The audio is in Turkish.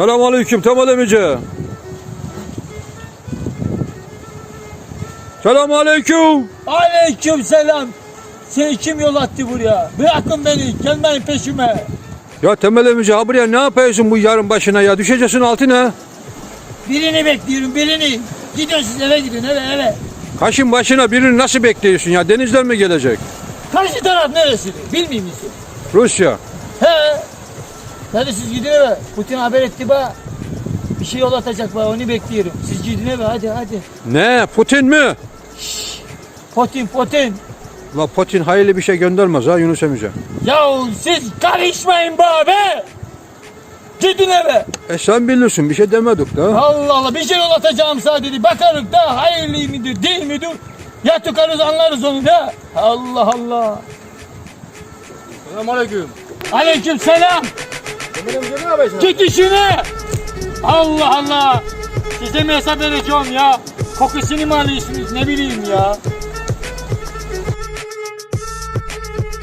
Selamünaleyküm Temel emici. Selamünaleyküm. Aleyküm selam. Seni kim yol attı buraya? Bırakın beni, gelmeyin peşime. Ya Temel emici ha buraya ne yapıyorsun bu yarın başına ya? Düşeceksin altına. Birini bekliyorum, birini. Gidin siz eve gidin, eve eve. Kaşın başına birini nasıl bekliyorsun ya? Denizden mi gelecek? Karşı taraf neresi? Bilmiyor musun? Rusya. He. Hadi siz gidin eve. Putin haber etti bana. Bir şey yol atacak bana, onu bekliyorum. Siz gidin eve, hadi hadi. Ne? Putin mi? Putin, Putin. La Putin hayırlı bir şey göndermez ha Yunus emici. Yahu siz karışmayın be. Gidin eve. E sen bilirsin bir şey demedik da. Allah Allah bir şey yol atacağım sadece. Bakarız da hayırlı midir değil midir? Ya tıkarız anlarız onu da. Allah Allah. Selamünaleyküm. Aleyküm selam. Git. Allah Allah. Size mi hesap vereceğim ya? Kokusunu mu alıyorsunuz ne bileyim ya.